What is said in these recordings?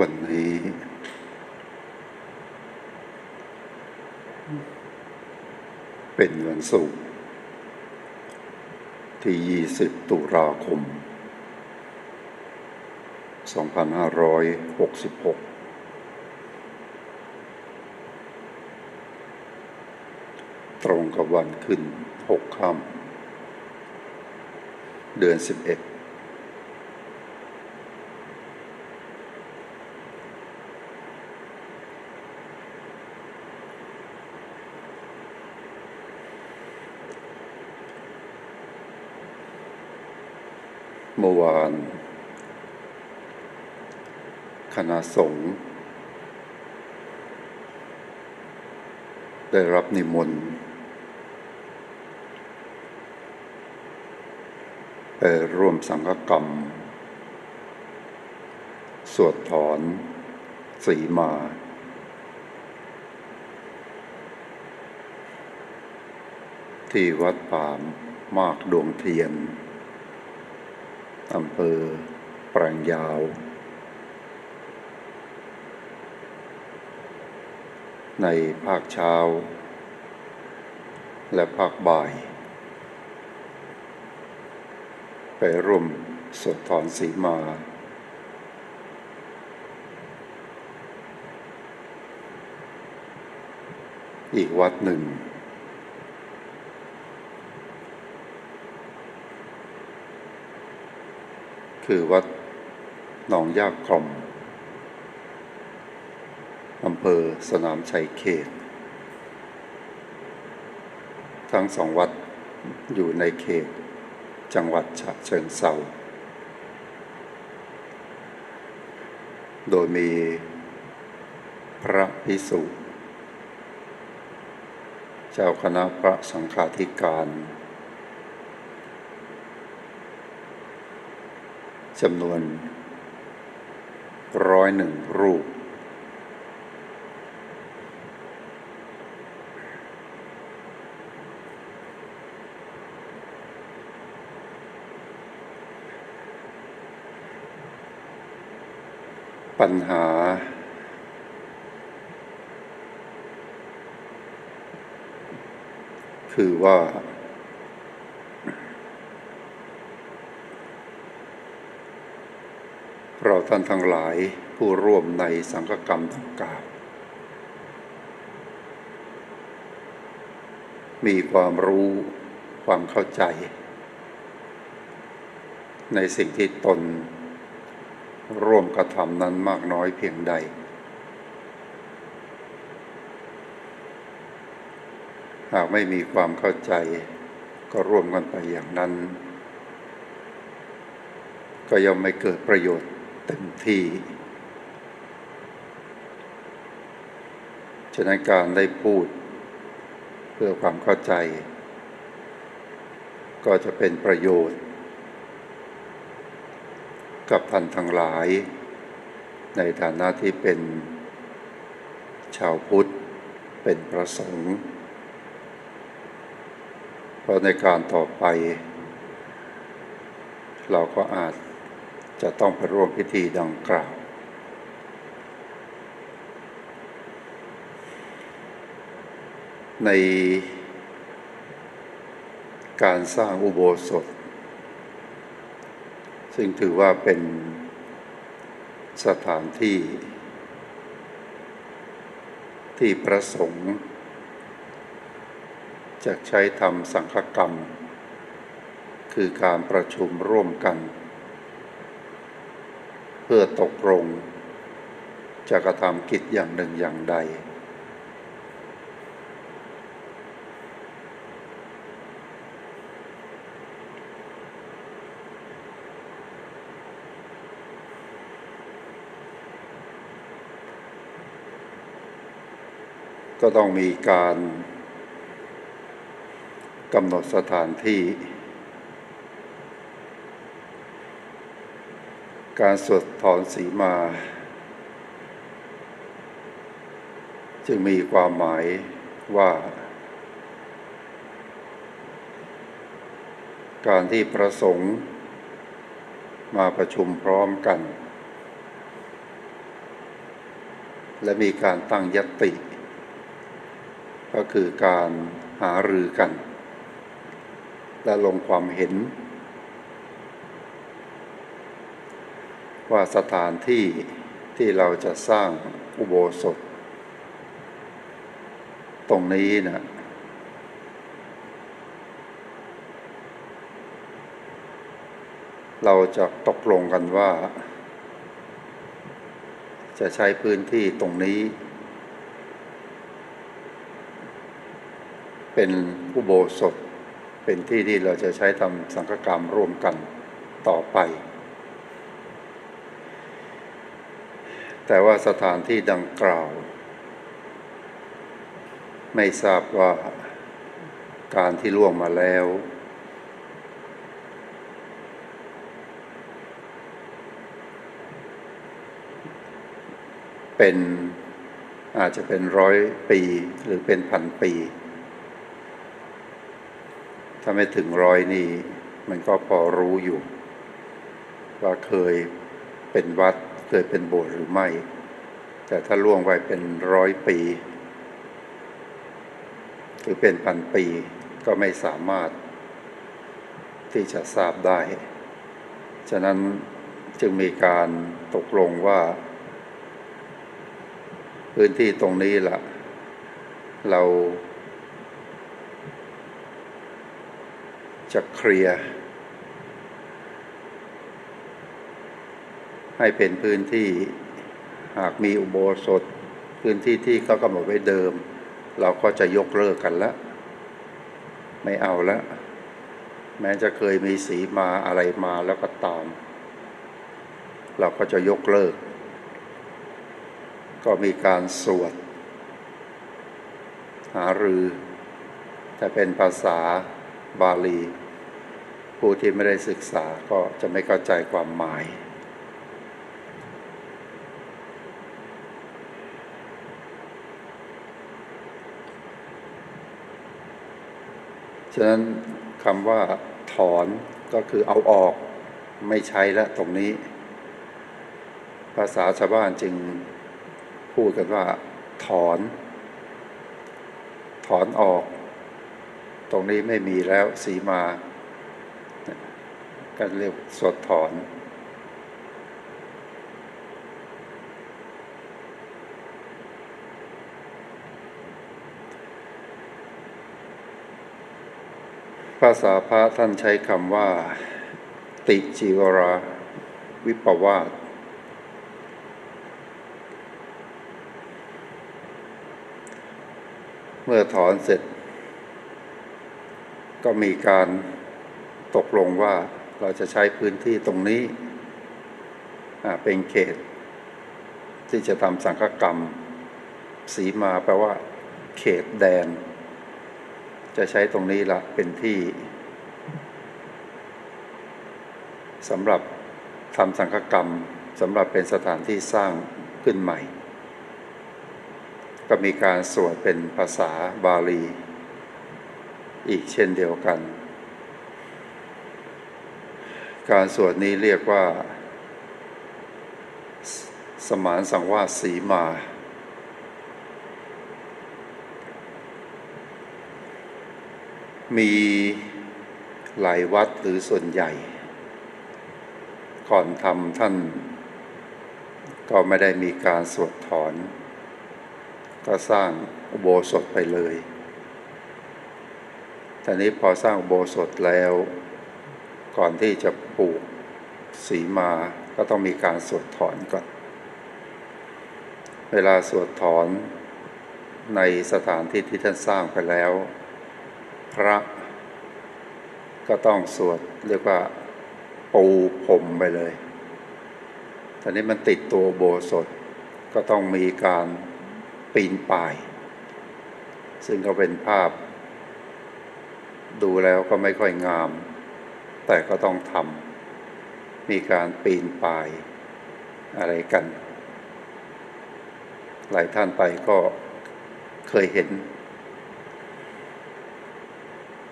วันนี้ เป็นวันศุกร์ที่ 20 ตุลาคม 2566 ตรงกับวันขึ้น 6 ค่ำเดือน 11 เมื่อวานคณะสงฆ์ได้รับนิมนต์ไปร่วมสังฆกรรม สวดถอน สีมา ที่วัดป่ามมากดวงเทียน อำเภอแปลงยาว ในภาคเช้า และภาคบ่าย ไปร่วมสวดถอนสีมา อีกวัดหนึ่ง คือวัดหนองยากคอมอำเภอสนามชัยเขต ทั้งสองวัดอยู่ในเขต จังหวัดฉะเชิงเซาโดยมีพระพิสุเจ้าคณะพระสังฆาธิการ จำนวนร้อยหนึ่งรูป ปัญหา คือว่า เรา ท่านทั้งหลายผู้ร่วมในสังฆกรรมดังกล่าวมีความรู้ความเข้าใจ ในสิ่งที่ตนร่วมกระทำนั้นมากน้อยเพียงใด หากไม่มีความเข้าใจก็ร่วมกันไปอย่างนั้น ก็ย่อมไม่เกิดประโยชน์ เต็มที่ ฉะนั้นการได้พูดเพื่อความเข้าใจ ก็จะเป็นประโยชน์ กับท่านทั้งหลาย ในฐานะที่เป็นชาวพุทธเป็นประสงค์ เพราะในการต่อไป เราก็อาจ จะต้องไปร่วมพิธีดังกล่าว ในการสร้างอุโบสถ ซึ่งถือว่าเป็นสถานที่ ที่ประสงค์จะใช้ทำสังฆกรรม คือการประชุมร่วมกัน เพื่อตกลงจะกระทำกิจอย่างหนึ่งอย่างใด ก็ต้องมีการกำหนดสถานที่ การสวดถอนสีมา จึงมีความหมายว่า การที่ประสงค์มาประชุมพร้อมกัน และมีการตั้งยติ ก็คือการหารือกัน และลงความเห็น ว่าสถานที่ที่เราจะสร้างอุโบสถ ตรงนี้นะเราจะตกลงกันว่า จะใช้พื้นที่ตรงนี้ เป็นอุโบสถ เป็นที่ที่เราจะใช้ทำสังฆกรรมร่วมกันต่อไป แต่ว่าสถานที่ดังกล่าว ไม่ทราบว่าการที่ล่วงมาแล้ว เป็นอาจจะเป็นร้อยปีหรือเป็นพันปี ถ้าไม่ถึงร้อยนี่ มันก็พอรู้อยู่ ว่าเคยเป็นวัด เคยเป็นโบสถ์หรือไม่ แต่ถ้าล่วงไปเป็นร้อยปี หรือเป็นพันปีก็ไม่สามารถที่จะทราบได้ ฉะนั้นจึงมีการตกลงว่า พื้นที่ตรงนี้ละเราจะเคลียร์ ให้เป็นพื้นที่หากมีอุโบสถ พื้นที่ที่เขากำหนดไว้เดิม เราก็จะยกเลิกกันละ ไม่เอาละ แม้จะเคยมีสีมาอะไรมาแล้วก็ตาม เราก็จะยกเลิก ก็มีการสวด หารือแต่เป็นภาษาบาลี ผู้ที่ไม่ได้ศึกษาก็จะไม่เข้าใจความหมาย ฉะนั้นคำว่าถอนก็คือเอาออกไม่ใช้แล้วตรงนี้ ภาษาชาวบ้านจึงพูดกันว่า ถอน ถอนออก ตรงนี้ไม่มีแล้วสีมาก็เรียกสดถอนาษาพระท่านใช้คำว่า ติจีวราวิปวาสเมื่อถอนเสร็จ ก็มีการตกลงว่าเราจะใช้พื้นที่ตรงนี้ เป็นเขต ที่จะทำสังฆกรรม สีมาแปลว่า เขตแดน จะใช้ตรงนี้ละเป็นที่สำหรับทำสังฆกรรมสำหรับเป็นสถานที่สร้างขึ้นใหม่ ก็มีการสวดเป็นภาษาบาลี อีกเช่นเดียวกัน การสวดนี้เรียกว่า สมานสังวาสสีมา มีหลายวัดหรือส่วนใหญ่ ก่อนทำท่าน ก็ไม่ได้มีการสวดถอน ก็สร้างอุโบสถไปเลยแต่นี้พอสร้างอุโบสถแล้ว ก่อนที่จะปลูกสีมาก็ต้องมีการสวดถอนก่อน เวลาสวดถอนในสถานที่ที่ท่านสร้างไปแล้ว พระ ก็ต้องสวดเรียกว่าปูพรมไปเลยตอนนี้มันติดตัวโบสถก็ต้องมีการปีนป่าย ซึ่งก็เป็นภาพ ดูแล้วก็ไม่ค่อยงาม แต่ก็ต้องทำมีการปีนป่ายอะไรกัน หลายท่านไปก็เคยเห็น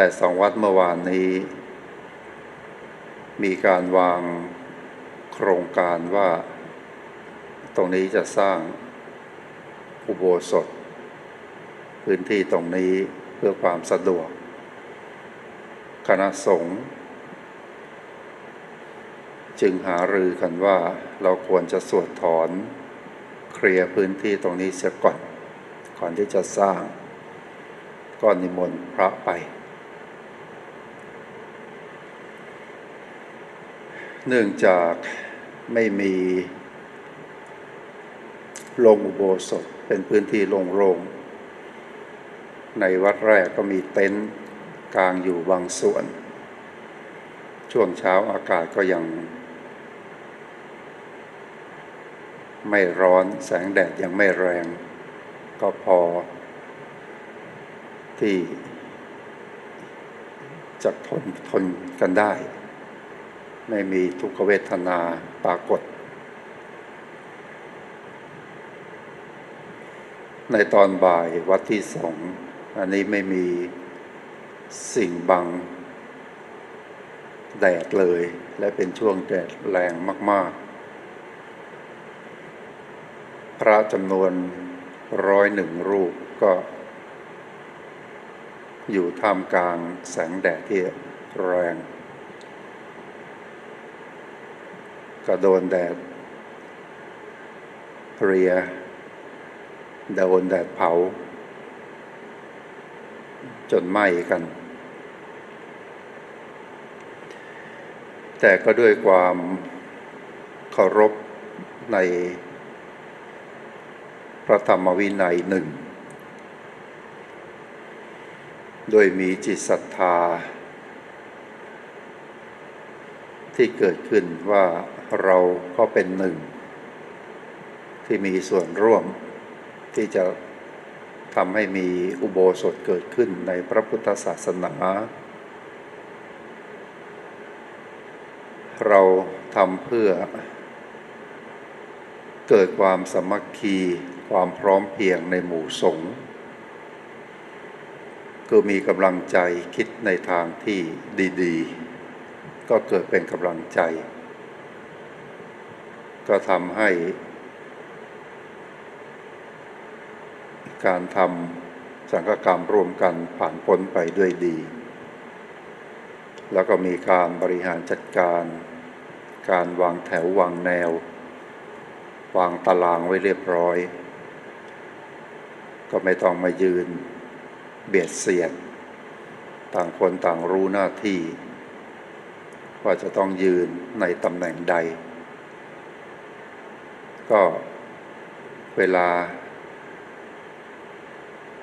แต่สองวัดเมื่อวานนี้ มีการวางโครงการว่า ตรงนี้จะสร้างอุโบสถ พื้นที่ตรงนี้เพื่อความสะดวก คณะสงฆ์จึงหารือกันว่าเราควรจะสวดถอนเคลียร์พื้นที่ตรงนี้เสียก่อน ก่อนที่จะสร้างก็นิมนต์พระไป เนื่องจากไม่มีโรงอุโบสถเป็นพื้นที่โล่งๆในวัดแรกก็มีเต็นท์กลางอยู่บางส่วน ช่วงเช้าอากาศก็ยัง ไม่ร้อนแสงแดดยังไม่แรง ก็พอ ที่จะทนทนกันได้ ไม่มีทุกขเวทนาปรากฏ ในตอนบ่ายวัดที่สองอันนี้ไม่มีสิ่งบัง แดดเลย และเป็นช่วงแดดแรงมาก ๆ พระจำนวนร้อยหนึ่งรูปก็อยู่ท่ามกลางแสงแดดที่แรง ก็โดนแดดเรียโดนแดดเผา จนไหม้กัน แต่ก็ด้วยความเคารพในพระธรรมวินัยหนึ่ง โดยมีจิตศรัทธา ที่เกิดขึ้นว่าเราก็เป็นหนึ่ง ที่มีส่วนร่วมที่จะทำให้มีอุโบสถเกิดขึ้นในพระพุทธศาสนา เราทำเพื่อ เกิดความสมัคคีความพร้อมเพียงในหมู่สงฆ์ก็มีกำลังใจคิดในทางที่ดี ๆ ก็เกิดเป็นกำลังใจ ก็ทำให้ การทำสังฆกรรมร่วมกันผ่านพ้นไปด้วยดี แล้วก็มีการบริหารจัดการ การวางแถววางแนว วางตารางไว้เรียบร้อย ก็ไม่ต้องมายืน เบียดเสียด ต่างคนต่างรู้หน้าที่ ว่าจะต้องยืนในตำแหน่งใด ก็เวลา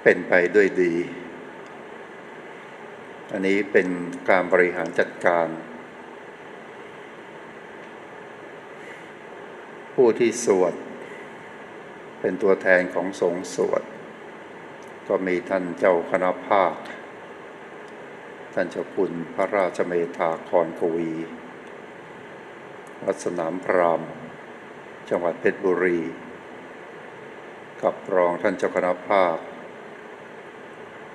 เป็นไปด้วยดี อันนี้เป็นการบริหารจัดการ ผู้ที่สวด เป็นตัวแทนของสงฆ์สวด ก็มีท่านเจ้าคณะภาค ท่านเจ้าคุณพระราชเมธาคอนกวี วัดสนามพราม จังหวัดเพชรบุรี กับรองท่านเจ้าคณะภาค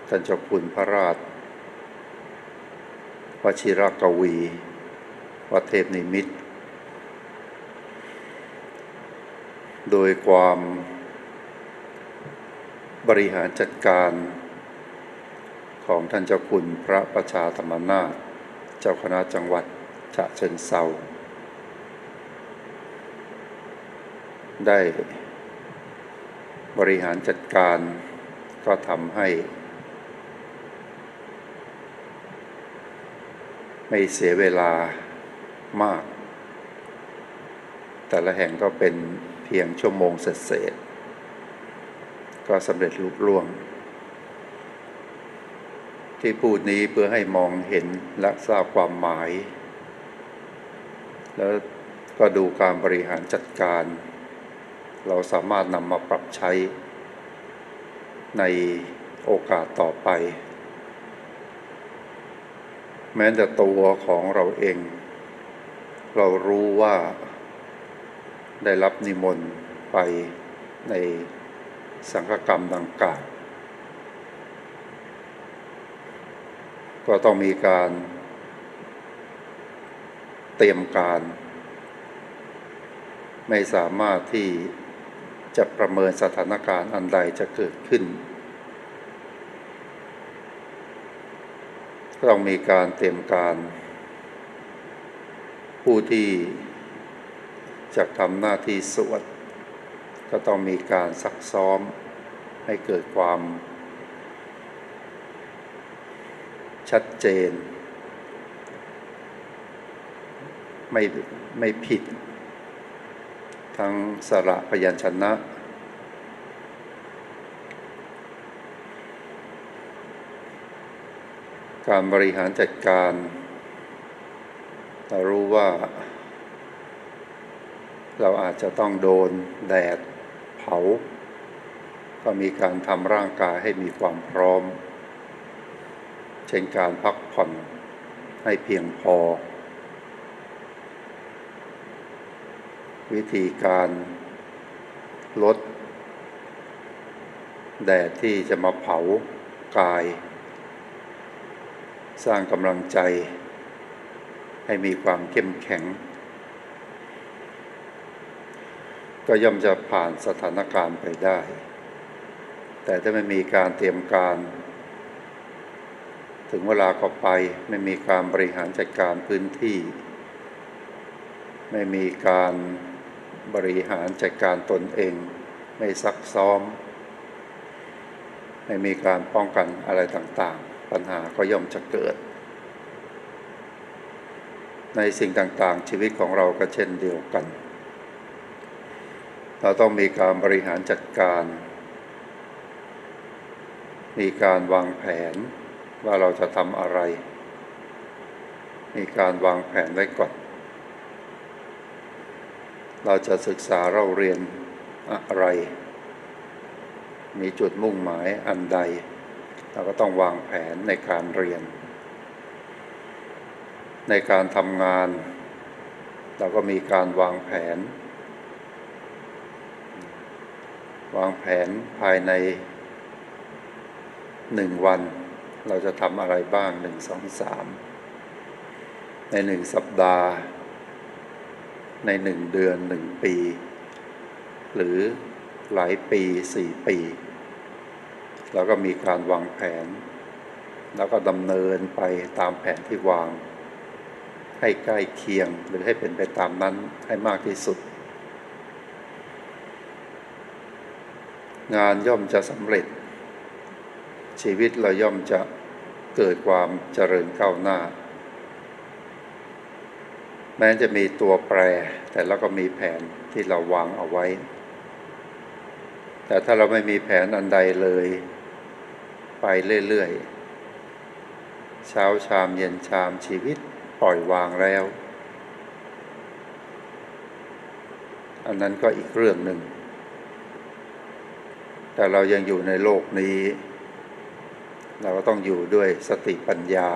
ท่านเจ้าคุณพระราชวชิรกวี วัดเทพนิมิตร โดยความบริหารจัดการ ของท่านเจ้าคุณพระประชาธรรมนาถเจ้าคณะจังหวัดฉะเชิงเซาได้บริหารจัดการก็ทำให้ ไม่เสียเวลามาก แต่ละแห่งก็เป็นเพียงชั่วโมงเศษก็สำเร็จลุล่วง ที่พูดนี้เพื่อให้มองเห็นและทราบความหมาย แล้วก็ดูการบริหารจัดการ เราสามารถนำมาปรับใช้ ในโอกาสต่อไป แม้แต่ตัวของเราเอง เรารู้ว่าได้รับนิมนต์ไปในสังฆกรรมดังกล่าว ก็ต้องมีการเตรียมการ ไม่สามารถที่จะประเมินสถานการณ์อันใดจะเกิดขึ้น ต้องมีการเตรียมการ ผู้ที่จะทำหน้าที่สวดก็ต้องมีการซักซ้อมให้เกิดความ ชัดเจน ไม่ไม่ผิด ทั้งสระพยัญชนะ การบริหารจัดการเรารู้ว่า เราอาจจะต้องโดนแดดเผา ก็มีการทำร่างกายให้มีความพร้อม เช่นการพักผ่อนให้เพียงพอ วิธีการลด แดดที่จะมาเผากาย สร้างกำลังใจ ให้มีความเข้มแข็ง ก็ย่อมจะผ่านสถานการณ์ไปได้ แต่ถ้าไม่มีการเตรียมการ ถึงเวลาก็ไปไม่มีการบริหารจัดการพื้นที่ ไม่มีการบริหารจัดการตนเอง ไม่ซักซ้อม ไม่มีการป้องกันอะไรต่างๆ ปัญหาก็ย่อมจะเกิด ในสิ่งต่างๆ ชีวิตของเราก็เช่นเดียวกัน เราต้องมีการบริหารจัดการ มีการวางแผน ว่าเราจะทำอะไร มีการวางแผนไว้ก่อน เราจะศึกษาเราเรียนอะไร มีจุดมุ่งหมายอันใด เราก็ต้องวางแผนในการเรียน ในการทำงาน เราก็มีการวางแผน วางแผนภายในหนึ่งวัน เราจะทำอะไรบ้างหนึ่งสองสามในหนึ่งสัปดาห์ ในหนึ่งเดือนหนึ่งปี หรือหลายปีสี่ปี เราก็มีการวางแผน แล้วก็ดำเนินไปตามแผนที่วาง ให้ใกล้เคียงหรือให้เป็นไปตามนั้นให้มากที่สุด งานย่อมจะสำเร็จ ชีวิตเราย่อมจะเกิดความเจริญก้าวหน้า แม้จะมีตัวแปร แต่เราก็มีแผนที่เราวางเอาไว้ แต่ถ้าเราไม่มีแผนอันใดเลย ไปเรื่อยๆ เช้าชามเย็นชามชีวิตปล่อยวางแล้ว อันนั้นก็อีกเรื่องหนึ่งแต่เรายังอยู่ในโลกนี้ เราก็ต้องอยู่ด้วยสติปัญญา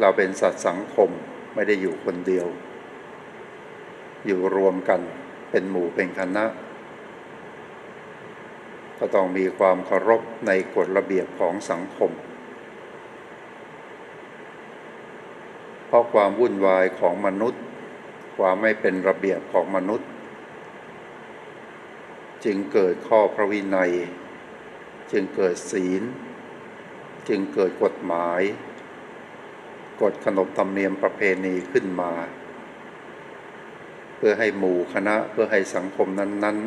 เราเป็นสัตว์สังคมไม่ได้อยู่คนเดียว อยู่รวมกันเป็นหมู่เป็นคณะ ก็ต้องมีความเคารพในกฎระเบียบของสังคม เพราะความวุ่นวายของมนุษย์ ความไม่เป็นระเบียบของมนุษย์ จึงเกิดข้อพระวินัย จึงเกิดศีล จึงเกิดกฎหมาย กฎขนบธรรมเนียมประเพณีขึ้นมา เพื่อให้หมู่คณะเพื่อให้สังคมนั้น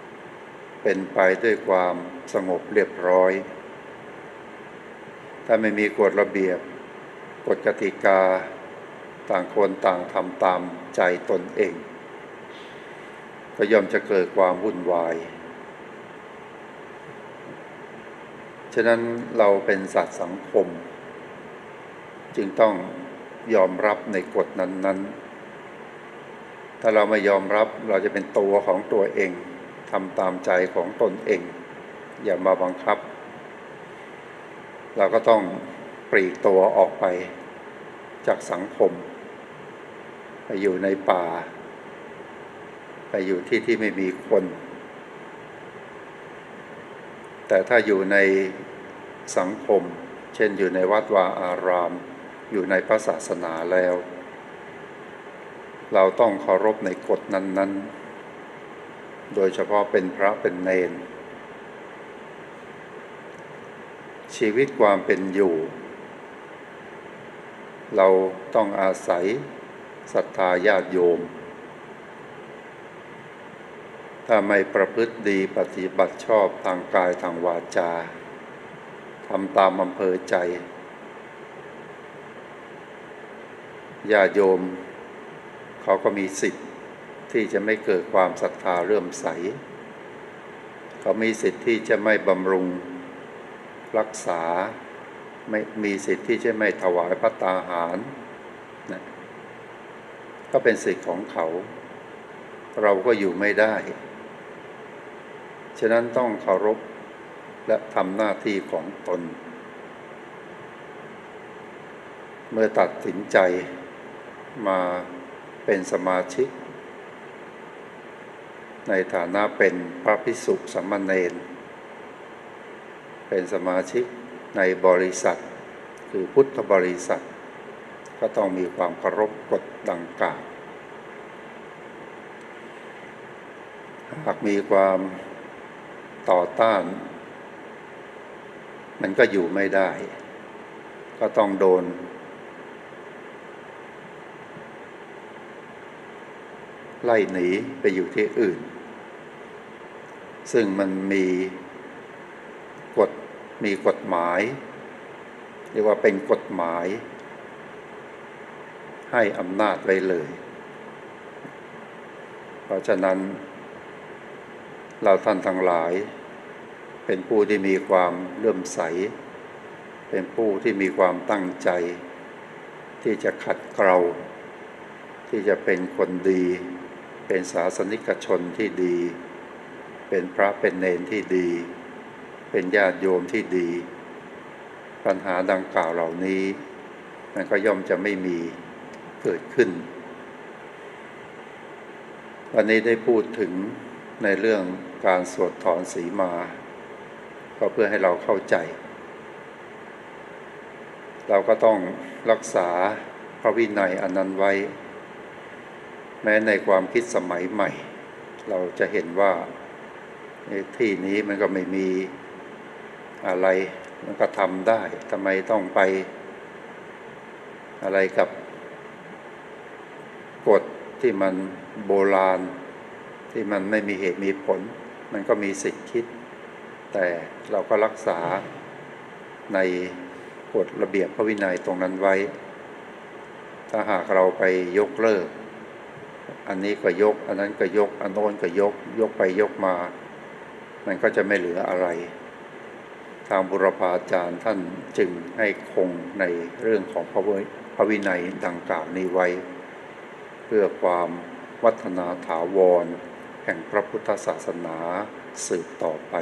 ๆ เป็นไปด้วยความสงบเรียบร้อย ถ้าไม่มีกฎระเบียบ กฎกติกา ต่างคนต่างทำตามใจตนเอง ก็ย่อมจะเกิดความวุ่นวาย ฉะนั้นเราเป็นสัตว์สังคม จึงต้องยอมรับในกฎนั้น ๆ ถ้าเราไม่ยอมรับเราจะเป็นตัวของตัวเองทำตามใจของตนเอง อย่ามาบังคับ เราก็ต้องปลีกตัวออกไปจากสังคม ไปอยู่ในป่า ไปอยู่ที่ที่ไม่มีคน แต่ถ้าอยู่ในสังคม เช่นอยู่ในวัดวาอาราม อยู่ในพระศาสนาแล้ว เราต้องเคารพในกฎนั้น ๆ โดยเฉพาะเป็นพระเป็นเนน ชีวิตความเป็นอยู่ เราต้องอาศัยศรัทธาญาติโยม ถ้าไม่ประพฤติดีปฏิบัติชอบทางกายทางวาจาทำตามอำเภอใจญาโยม เขาก็มีสิทธิ์ที่จะไม่เกิดความศรัทธาเรื่มใส เขามีสิทธิ์ที่จะไม่บำรุงรักษาไม่มีสิทธิ์ที่จะไม่ถวายพระตาหารนะก็เป็นสิทธิ์ของเขา เราก็อยู่ไม่ได้ ฉะนั้นต้องเคารพและทำหน้าที่ของตน เมื่อตัดสินใจมาเป็นสมาชิก ในฐานะเป็นพระพิสุสามเณรเป็นสมาชิกในบริษัท คือพุทธบริษัท ก็ต้องมีความเคารพกฎดังกล่าวหากมีความ ต่อต้าน มันก็อยู่ไม่ได้ ก็ต้องโดน ไล่หนีไปอยู่ที่อื่น ซึ่งมันมีกฎมีกฎหมาย เรียกว่าเป็นกฎหมาย ให้อำนาจไว้เลย เพราะฉะนั้น เราท่านทั้งหลาย เป็นผู้ที่มีความเลื่อมใส เป็นผู้ที่มีความตั้งใจ ที่จะขัดเกลาที่จะเป็นคนดี เป็นศาสนิกชนที่ดี เป็นพระเป็นเนนที่ดี เป็นญาติโยมที่ดี ปัญหาดังกล่าวเหล่านี้มันก็ย่อมจะไม่มีเกิดขึ้น วันนี้ได้พูดถึง ในเรื่องการสวดถอนสีมา ก็เพื่อให้เราเข้าใจ เราก็ต้องรักษาพระวินัยอันนั้นไว้ แม้ในความคิดสมัยใหม่ เราจะเห็นว่าที่นี้มันก็ไม่มีอะไรมันก็ทำได้ทำไมต้องไปอะไรกับกฎที่มันโบราณ ที่มันไม่มีเหตุมีผล มันก็มีสิทธิ์คิด แต่เราก็รักษาในกฎระเบียบพระวินัยตรงนั้นไว้ ถ้าหากเราไปยกเลิก อันนี้ก็ยก อันนั้นก็ยก อันโน้นก็ยก ยกไปยกมา มันก็จะไม่เหลืออะไร ทางบุรพาจารย์ท่านจึงให้คงในเรื่องของพระวิพระวินัยดังกล่าวนี้ไว้ เพื่อความวัฒนาถาวร ห่งพระพุทธศาสนาสืบต่อไป